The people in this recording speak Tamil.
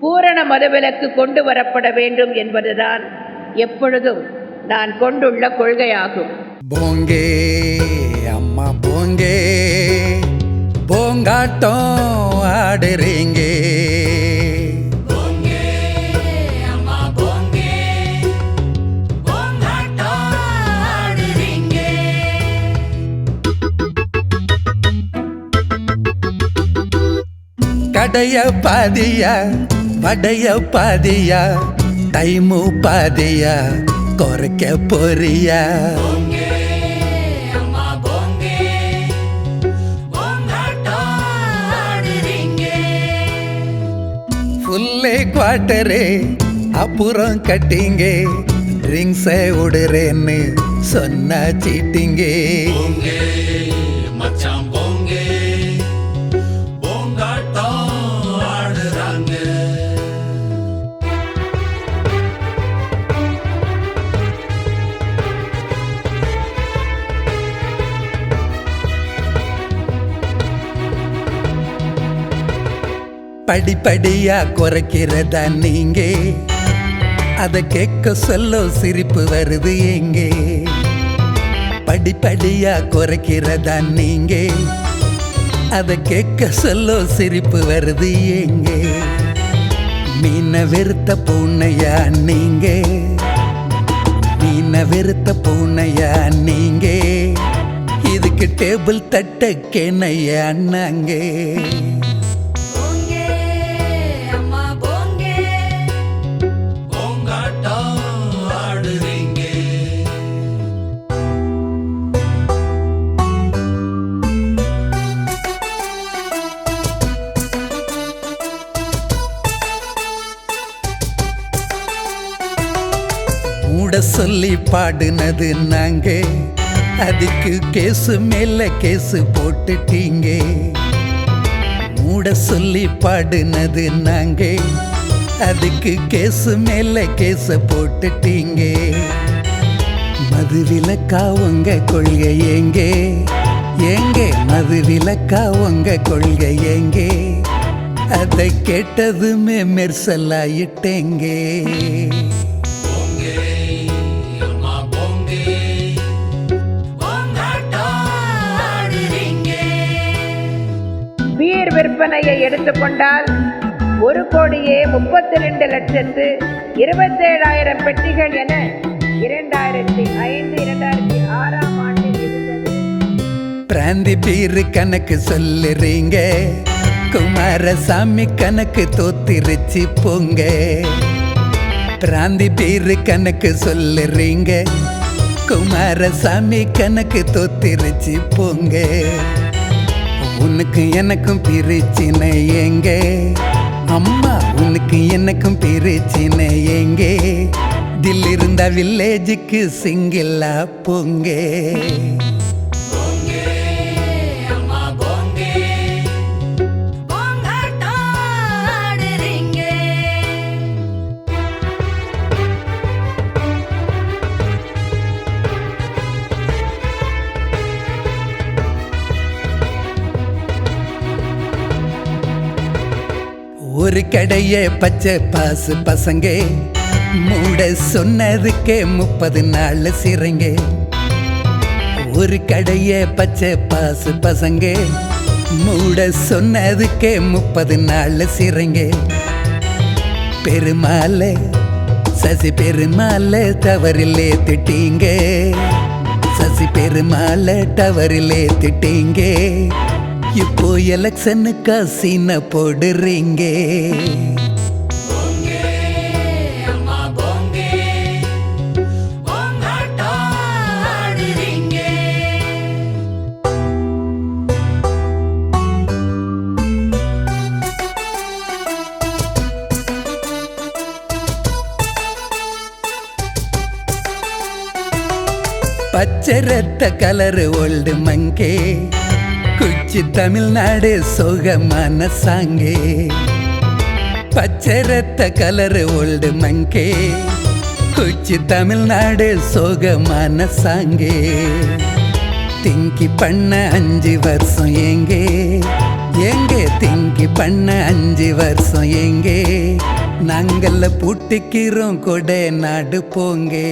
பூரண மதவிலக்கு கொண்டு வரப்பட வேண்டும் என்பதுதான் எப்பொழுதும் நான் கொண்டுள்ள கொள்கையாகும். போங்கே அம்மா போங்கே. போங்காட்டம் ஆடுறீங்க. கடைய பாதியா வடைய பாதியா? டைமு பாதியா? குறைக்க போறியா? ஃபுல்லே குவார்ட்டரு அப்புறம் கட்டிங்க. ட்ரிங்க்ஸை விடுறேன்னு சொன்னா சீட்டிங்க. மச்சான் படிப்படியா குறைக்கிறதா நீங்க. அதை கேட்க சொல்ல சிரிப்பு வருது எங்கே படிப்படியா குறைக்கிறதா நீங்க. அதை கேட்க சொல்ல சிரிப்பு வருது எங்கே மீன வெறுத்த பூனையா நீங்க. மீன வெறுத்த பூனையா நீங்க. இதுக்கு டேபிள் தட்ட கேனையா நாங்கே சொல்லி பாடுனது நாங்க. அதுக்கு கேசு மேல கேசு போட்டுட்டீங்க. மூட சொல்லி பாடுனது நாங்க. அதுக்கு கேசு மேல கேச போட்டுட்டீங்க. மது விளக்கா உங்க கொள்கை எங்கே எங்கே மது விளக்கா உங்க கொள்கை எங்கே அதை கேட்டதுமே மெர்சலாயிட்டேங்கே. விற்பனையை எடுத்துக்கொண்டால் ஒரு கோடியே முப்பத்தி ரெண்டு லட்சத்து இருபத்தேழாயிரம் பெட்டிகள் என இரண்டாயிரத்தி ஐந்து இரண்டாயிரத்தி ஆறாம் ஆண்டில் இருந்தது. பிராந்தி பீரு கணக்கு சொல்லுறீங்க. குமாரசாமி கணக்கு தோத்திருச்சு போங்க. பிராந்தி பீரு கணக்கு சொல்லுறீங்க. குமாரசாமி கணக்கு தோத்திருச்சு போங்க. உனக்கு எனக்கும் பிரிச்சினை எங்கே? அம்மா உனக்கு எனக்கும் பிரிச்சினை எங்கே? தில் இருந்த வில்லேஜுக்கு சிங்கில்லா பொங்கே? ஒரு கடைய பச்சை பாசு பசங்க. மூட சொன்னதுக்கே முப்பது நாள் சிறைங்க. ஒரு கடைய பச்சை பாசு பசங்க. மூட சொன்னதுக்கே முப்பது நாள் சிறைங்க. பெருமாளே சசி பெருமாளே தவறிலே திட்டீங்க. சசி பெருமாளை டவரிலே திட்டீங்க. இப்போ எலெக்ஷனுக்கு சீனை போடுறீங்க. பச்சை ரத்த கலரு ஓல்டு மங்கே. குச்சி தமிழ்நாடு சோகமான சாங்கே. பச்சை ரத்த கலரு ஓல்டு மங்கே. குச்சி தமிழ்நாடு சோகமான சாங்கே. திங்கி பண்ண அஞ்சு வருஷம் எங்கே எங்கே திங்கி பண்ண அஞ்சு வருஷம் எங்கே நாங்கள்ல பூட்டிக்கிறோம் கொடை நாடு போங்கே.